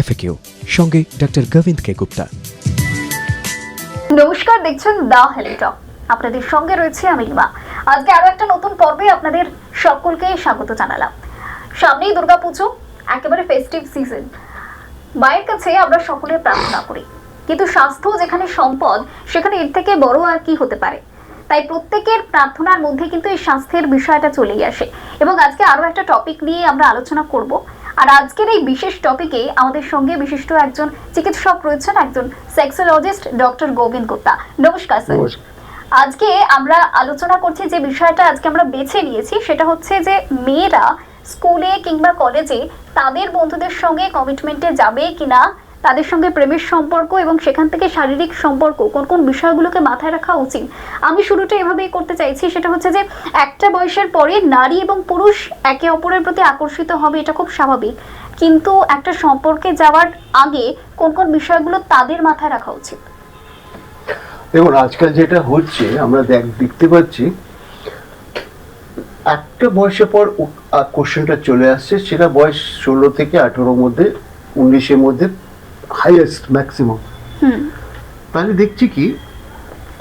FAQ. সঙ্গে doctor Govinda কে গুপ্তা। নমস্কার, দেখছেন দা হেলিটক আপনাদের সঙ্গে রয়েছে আমি রিমা আজকে আরও একটা নতুন পর্বে আপনাদের সকলকে স্বাগত জানালাম। সামনেই দুর্গাপুজো, একেবারে ফেস্টিভ সিজন মায়ের কাছে আমরা সকলে প্রার্থনা করি। কিন্তু স্বাস্থ্য যেখানে সম্পদ, সেখানে এর থেকে বড় আর কি হতে পারে? তাই প্রত্যেকের প্রার্থনার মধ্যে কিন্তু এই স্বাস্থ্যের বিষয়টা চলেই আসে। এবং আজকে আরও একটা টপিক নিয়ে আমরা আলোচনা করব। আর আজকের এই বিশেষ টপিকে আমাদের সঙ্গে বিশিষ্ট একজন চিকিৎসক রয়েছেন একজন সেক্সোলজিস্ট ডক্টর গোবিন্দ গুপ্তা। নমস্কার স্যার আজকে আমরা আলোচনা করছি যে বিষয়টা আজকে আমরা বেছে নিয়েছি সেটা হচ্ছে যে মেয়েরা স্কুলে কিংবা কলেজে তাদের বন্ধুদের সঙ্গে কমিটমেন্টে যাবে কিনা তাদের সঙ্গে প্রেমের সম্পর্ক এবং সেখান থেকে শারীরিক সম্পর্ক, কোন কোন বিষয়গুলোকে মাথায় রাখা উচিত? আমি শুরুটা এভাবেই করতে চাইছি, সেটা হচ্ছে যে একটা বয়সের পরে নারী এবং পুরুষ একে অপরের প্রতি আকর্ষিত হবে, এটা খুব স্বাভাবিক। কিন্তু একটা সম্পর্কে যাওয়ার আগে কোন কোন বিষয়গুলো তাদের মাথায় রাখা উচিত? দেখুন, আজকাল যেটা হচ্ছে, আমরা দেখ- দেখতে পাচ্ছি, একটা বয়সের পর কোশ্চেনটা চলে আসছে, সেটা বয়স ষোলো থেকে আঠেরোর মধ্যে, উনিশের মধ্যে হাইয়েস্ট ম্যাক্সিমাম তাহলে দেখছি কি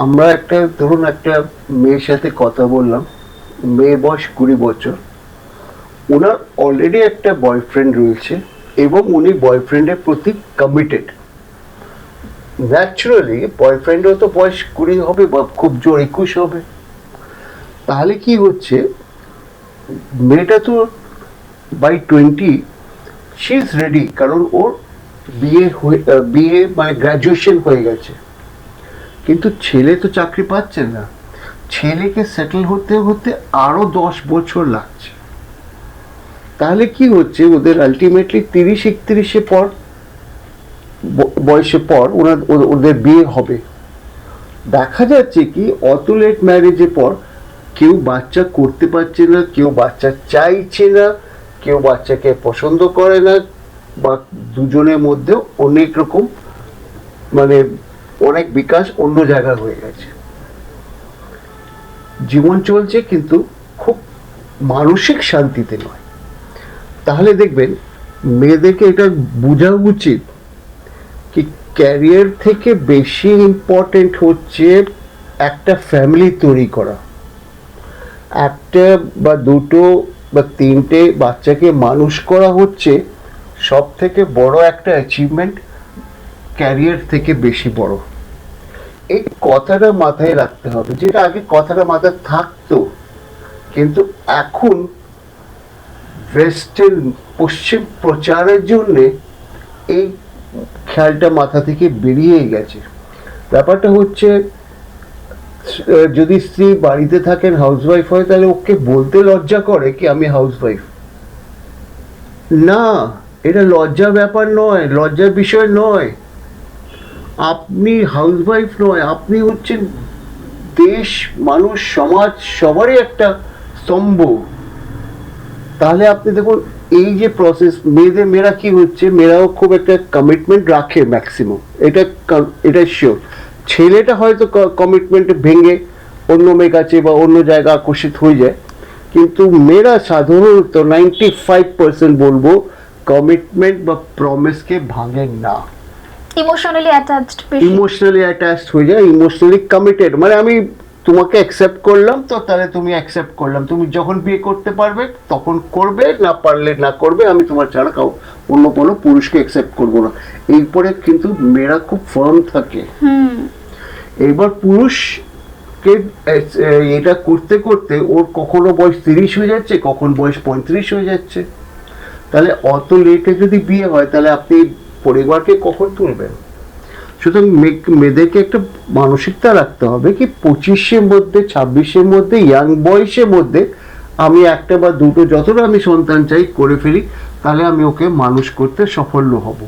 আমরা একটা ধরুন একটা মেয়ের সাথে কথা বললাম মেয়ে বয়স কুড়ি বছর। ওনার অলরেডি একটা বয়ফ্রেন্ড রয়েছে এবং উনি বয়ফ্রেন্ডের প্রতি কমিটেড ন্যাচুরালি বয়ফ্রেন্ডও তো বয়স কুড়ি হবে বা খুব জোর একুশ হবে। তাহলে কি হচ্ছে মেয়েটা তো by twenty she is ready কারণ ওর বিয়ে বিয়ে মানে গ্র্যাজুয়েশন হয়ে গেছে। কিন্তু ছেলে তো চাকরি পাচ্ছে না। ছেলেকে সেটেল হতে হতে আরও দশ বছর লাগছে। তাহলে কি হচ্ছে? ওদের আলটিমেটলি তিরিশ, একত্রিশে পর বয়সে পর ওনার, ও- ওদের বিয়ে হবে। দেখা যাচ্ছে কি অত লেট ম্যারেজের পর কেউ বাচ্চা করতে পারছে না, কেউ বাচ্চা চাইছে না, কেউ বাচ্চাকে পছন্দ করে না বা দুজনের মধ্যেও অনেক রকম মানে অনেক বিকাশ অন্য জায়গায় হয়ে গেছে। জীবন চলছে কিন্তু খুব মানসিক শান্তিতে নয়। তাহলে দেখবেন, মেয়েদেরকে এটা বোঝা উচিত কি ক্যারিয়ার থেকে বেশি ইম্পর্টেন্ট হচ্ছে একটা ফ্যামিলি তৈরি করা। একটা বা দুটো বা তিনটে বাচ্চাকে মানুষ করা হচ্ছে সব থেকে বড় একটা অ্যাচিভমেন্ট ক্যারিয়ার থেকে বেশি বড়। এই কথাটা মাথায় রাখতে হবে, যেটা আগে কথাটা মাথায় থাকতো, কিন্তু এখন ওয়েস্টার্ন পশ্চিম প্রচারের জন্যে এই খেয়ালটা মাথা থেকে বেরিয়ে গেছে। ব্যাপারটা হচ্ছে, যদি স্ত্রী বাড়িতে থাকেন হাউসওয়াইফ হয়, তাহলে ওকে বলতে লজ্জা করে কি আমি হাউসওয়াইফ না এটা লজ্জার ব্যাপার নয়, লজ্জার বিষয় নয়। আপনি হাউসওয়াইফ নয়, আপনি হচ্ছেন দেশ, মানুষ, সমাজ, সবারই একটা স্তম্ভ। তাহলে আপনি দেখুন, এই যে প্রসেস মেয়েদের, মেয়েরা কি হচ্ছে? মেয়েরাও খুব একটা কমিটমেন্ট রাখে ম্যাক্সিমাম এটা এটা শিওর ছেলেটা হয়তো কমিটমেন্ট ভেঙে অন্য মেয়ের কাছে বা অন্য জায়গা আকর্ষিত হয়ে যায়। কিন্তু মেয়েরা সাধারণত নাইনটি ফাইভ পার্সেন্ট বলব কমিটমেন্ট বা প্রমিসকে ভাঙেন না। ইমোশনালি অ্যাটাচড ইমোশনালি অ্যাটাচড হয়ে যায় ইমোশনালি কমিটেড মানে আমি তোমাকে অ্যাকসেপ্ট করলাম তো তাহলে তুমি অ্যাকসেপ্ট করলাম। তুমি যখন বিয়ে করতে পারবে তখন করবে না পারলে না করবে আমি তোমার ছাড়া কাউ অন্য কোনো পুরুষকে অ্যাকসেপ্ট করব না। এরপরে কিন্তু মেয়েরা খুব ফার্ম থাকে। হুম। এবার পুরুষকে এটা করতে করতে ওর কখনো বয়স তিরিশ হয়ে যাচ্ছে কখন বয়স পঁয়ত্রিশ হয়ে যাচ্ছে। তাহলে অত লেটে যদি বিয়ে হয়, তাহলে আপনি পরিবারকে কখন তুলবেন? সুতরাং মেয়েদেরকে একটা মানসিকতা রাখতে হবে কি পঁচিশের মধ্যে, ছাব্বিশের মধ্যে ইয়াং বয়সের মধ্যে আমি একটা বা দুটো যতটা আমি সন্তান চাই করে ফেলি, তাহলে আমি ওকে মানুষ করতে সাফল্য হব।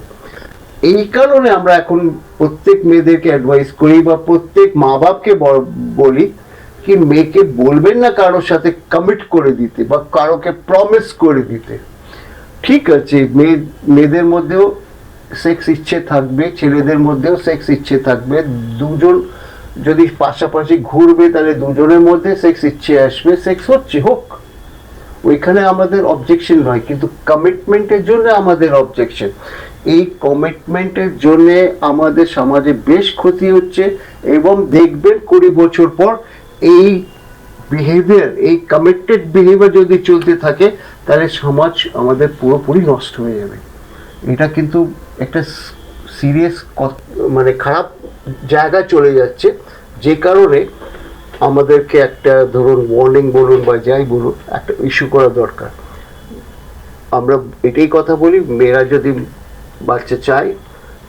এই কারণে আমরা এখন প্রত্যেক মেয়েদেরকে অ্যাডভাইস করি বা প্রত্যেক মা বাপকে বলি কি মেয়েকে বলবেন না কারোর সাথে কমিট করে দিতে বা কারোকে প্রমিস করে দিতে। ঠিক আছে মেয়ে মেয়েদের মধ্যেও সেক্স ইচ্ছে থাকবে, ছেলেদের মধ্যেও সেক্স ইচ্ছে থাকবে। দুজন যদি পাশাপাশি ঘুরবে, তাহলে দুজনের মধ্যে সেক্স ইচ্ছে আসবে সেক্স হচ্ছে, হোক। ওইখানে আমাদের অবজেকশন নয়, কিন্তু কমিটমেন্টের জন্য আমাদের অবজেকশন এই কমিটমেন্টের জন্য আমাদের সমাজে বেশ ক্ষতি হচ্ছে এবং দেখবেন কুড়ি বছর পর এই বিহেভিয়ার এই কমিটেড বিহেভিয়ার যদি চলতে থাকে, তাহলে সমাজ আমাদের পুরোপুরি নষ্ট হয়ে যাবে। এটা কিন্তু একটা সিরিয়াস মানে খারাপ জায়গায় চলে যাচ্ছে। যে কারণে আমাদেরকে একটা ধরুন ওয়ার্নিং বলুন বা যাই বলুন, একটা ইস্যু করা দরকার। আমরা এটাই কথা বলি, মেয়েরা যদি বাচ্চা চায়,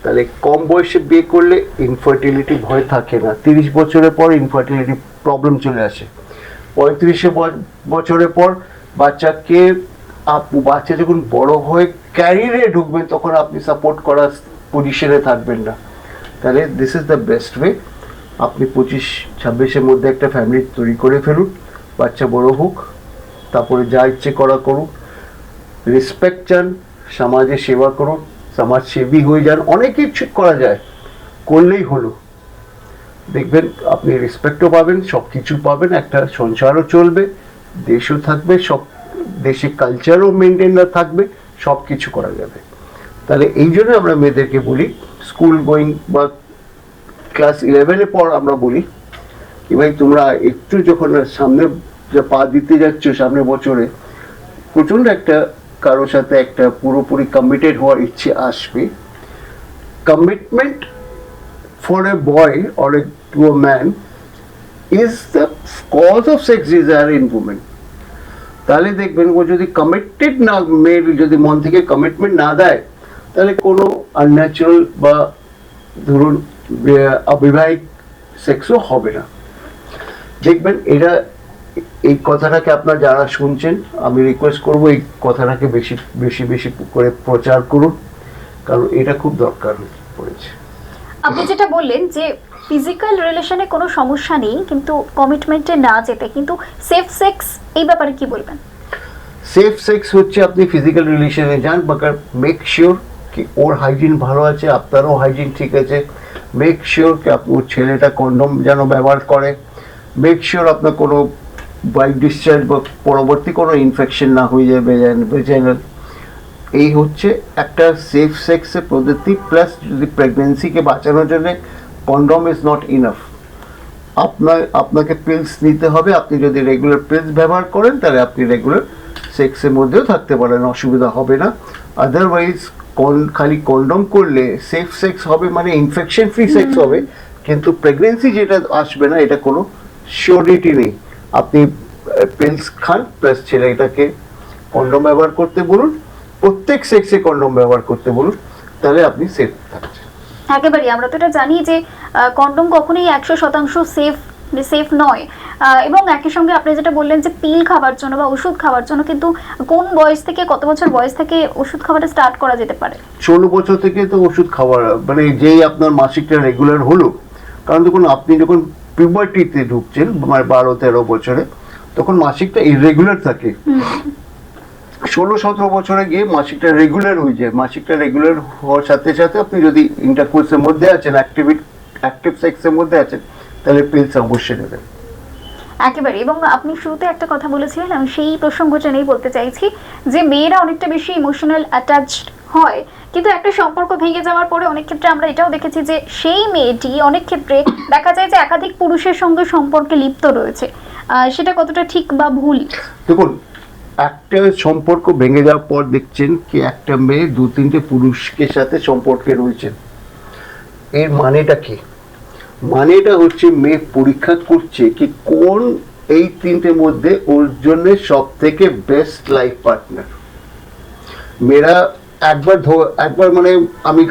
তাহলে কম বয়সে বিয়ে করলে ইনফার্টিলিটি ভয় থাকে না। তিরিশ বছরের পর ইনফার্টিলিটি প্রবলেম চলে আসে। পঁয়ত্রিশে বছরের পর বাচ্চাকে আপ- বাচ্চা যখন বড় হয়ে ক্যারিয়ারে ঢুকবে, তখন আপনি সাপোর্ট করার পজিশনে থাকবেন না। তাহলে this is the best way আপনি পঁচিশ, ছাব্বিশের মধ্যে একটা ফ্যামিলি তৈরি করে ফেলুন, বাচ্চা বড় হোক, তারপরে যা ইচ্ছে করা করুন। রেসপেক্ট চান সমাজে সেবা করুন সমাজ সেবী হয়ে যান, অনেক কিছু করা যায়। করলেই হলো। দেখবেন আপনি রেসপেক্টও পাবেন সব কিছু পাবেন, একটা সংসারও চলবে, দেশও থাকবে, সব দেশে কালচারও মেনটেন থাকবে সব কিছু করা যাবে। তাহলে এই জন্য আমরা মেয়েদেরকে বলি স্কুল গোয়িং বা ক্লাস ইলেভেনের পর আমরা বলি কি ভাই, তোমরা একটু যখন সামনে পা দিতে যাচ্ছ সামনে বছরে প্রচণ্ড একটা কারোর সাথে একটা পুরোপুরি কমিটেড হওয়ার ইচ্ছে আসবে। Commitment for a boy or a, to a man is the cause of sex desire in women. তাহলে দেখবেন ও যদি কমিটেড না মেয়ের যদি মন থেকে কমিটমেন্ট না দেয় তাহলে কোনো আনন্যাচারাল বা ধরুন অবিবাহিত সেক্সও হবে না। দেখবেন এটা এই কথাটাকে আপনার যারা শুনছেন আমি রিকোয়েস্ট করব এই কথাটাকে বেশি বেশি বেশি করে প্রচার করুন কারণ এটা খুব দরকার পড়েছে। আপনি যেটা বললেন যে ফিজিক্যাল রিলেশনে কোনো সমস্যা নেই, কিন্তু কমিটমেন্টে না যেতে, কিন্তু সেফ সেক্স এই ব্যাপারে কি বলবেন? সেফ সেক্স হচ্ছে আপনি ফিজিক্যাল রিলেশনে যান বাকার মেক শিওর কি ওর হাইজিন ভালো আছে, আপনারও হাইজিন ঠিক আছে। মেক শিওর কি ওর ছেলেটা কন্ডম যেন ব্যবহার করে। মেক শিওর আপনার কোনো বাইক ডিসচার্জ বা পরবর্তী কোনো ইনফেকশন না হয়ে যায় ভেজাইনাল এই হচ্ছে একটা সেফ সেক্সের পদ্ধতি প্লাস যদি প্রেগনেন্সিকে বাঁচানোর জন্য কন্ডম ইজ নট ইনাফ আপনার আপনাকে পিলস নিতে হবে আপনি যদি রেগুলার পিলস ব্যবহার করেন তাহলে আপনি রেগুলার সেক্সের মধ্যেও থাকতে পারেন অসুবিধা হবে না। আদারওয়াইজ কন খালি কন্ডম করলে সেফ সেক্স হবে মানে ইনফেকশন ফ্রি সেক্স হবে কিন্তু প্রেগনেন্সি যেটা আসবে না এটা কোনো শিওরিটি নেই। আপনি পিলস খান প্লাস ছেলেটাকে কন্ডম ব্যবহার করতে বলুন প্রত্যেক সেক্সে কন্ডম ব্যবহার করতে বলুন তাহলে আপনি সেফ থাকছেন। একেবারেই আমরা তো এটা জানি যে কন্ডম কখনোই একশো শতাংশ সেফ সেফ নয়। এবং একই সঙ্গে আপনি যেটা বললেন যে পিল খাবার জন্য বা ওষুধ খাওয়ার জন্য কিন্তু কোন বয়স থেকে কত বছর বয়স থেকে ওষুধ খাওয়াটা স্টার্ট করা যেতে পারে? ষোলো বছর থেকে তো ওষুধ খাওয়ার মানে যেই আপনার মাসিকটা রেগুলার হলো কারণ দেখুন আপনি যখন পিউবার্টিতে ঢুকছেন মানে বারো তেরো বছরে তখন মাসিকটা ইরেগুলার থাকে। ষোলো সতেরো বছরে গিয়ে মাসিকটা রেগুলার হয়ে যায়। মাসিকটা রেগুলার হওয়ার সাথে সাথে আপনি যদি ইন্টারকোর্সের মধ্যে আছেন অ্যাক্টিভিট অ্যাক্টিভ সেক্সের মধ্যে আছেন তাহলে পিলস অবশ্যই নেবেন। একেবারে। এবং আপনি শুরুতে একটা কথা বলেছিলেন আমি সেই প্রসঙ্গ টেনেই বলতে চাইছি যে মেয়েরা অনেকটা বেশি ইমোশনাল অ্যাটাচড হয় কিন্তু একটা সম্পর্ক ভেঙে যাওয়ার পরে অনেক ক্ষেত্রে আমরা এটাও দেখেছি যে সেই মেয়েটি অনেক ক্ষেত্রে দেখা যায় যে একাধিক পুরুষের সঙ্গে সম্পর্কে লিপ্ত রয়েছে। সেটা কতটা ঠিক বা ভুল? দেখুন একটা সম্পর্ক ভেঙে যাওয়ার পর দেখছেন কি একটা মেয়ে দু তিনটে পুরুষকে সাথে সম্পর্কে রয়েছেন। এর মানেটা কি? মানেটা হচ্ছে মেয়ে পরীক্ষা করছে কি কোন এই তিনটের মধ্যে ওর জন্য সব থেকে বেস্ট লাইফ পার্টনার মেয়েরা একবার একবার মানে আমি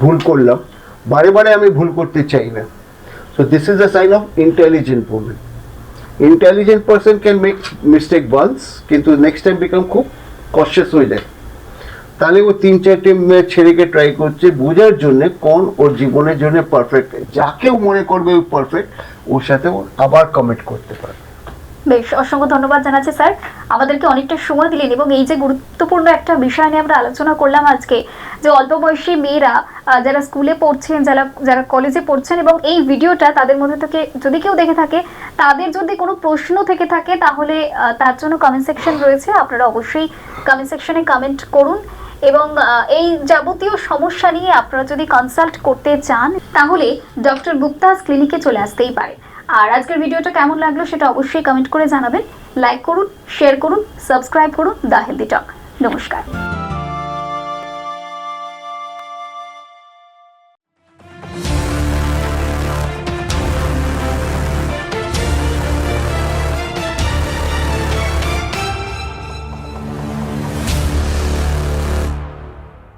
ভুল করলাম। বারে বারে আমি ভুল করতে চাই না। So this is a sign of intelligent women intelligent person can make mistake once কিন্তু নেক্সট টাইম বিকাম খুব কশিয়াস হয়ে যায়। তাহলে ও তিন চারটে ছেলেকে ট্রাই করছে, বোঝার জন্যে কোন ওর জীবনের জন্য পারফেক্ট যাকেও মনে করবে ওই পারফেক্ট ওর সাথে ও আবার কমিট করতে পারবে। বেশ অসংখ্য ধন্যবাদ জানাচ্ছি, স্যার। আমাদেরকে অনেকটা সময় দিলেন এবং এই যে গুরুত্বপূর্ণ একটা বিষয় নিয়ে আমরা আলোচনা করলাম আজকে, যে অল্প বয়সী মেয়েরা যারা স্কুলে পড়ছেন, যারা যারা কলেজে পড়ছেন এবং এই ভিডিওটা তাদের মধ্যে থেকে যদি কেউ দেখে থাকে, তাদের যদি কোনো প্রশ্ন থেকে থাকে, তাহলে তার জন্য কমেন্ট সেকশন রয়েছে। আপনারা অবশ্যই কমেন্ট সেকশনে কমেন্ট করুন এবং এই যাবতীয় সমস্যা নিয়ে আপনারা যদি কনসাল্ট করতে চান, তাহলে ডক্টর গুপ্তাস ক্লিনিকে চলে আসতেই পারে। আর আজকের ভিডিওটা কেমন লাগল সেটা অবশ্যই কমেন্ট করে জানাবেন। লাইক করুন শেয়ার করুন সাবস্ক্রাইব করুন, দ্য হেলদি টক নমস্কার।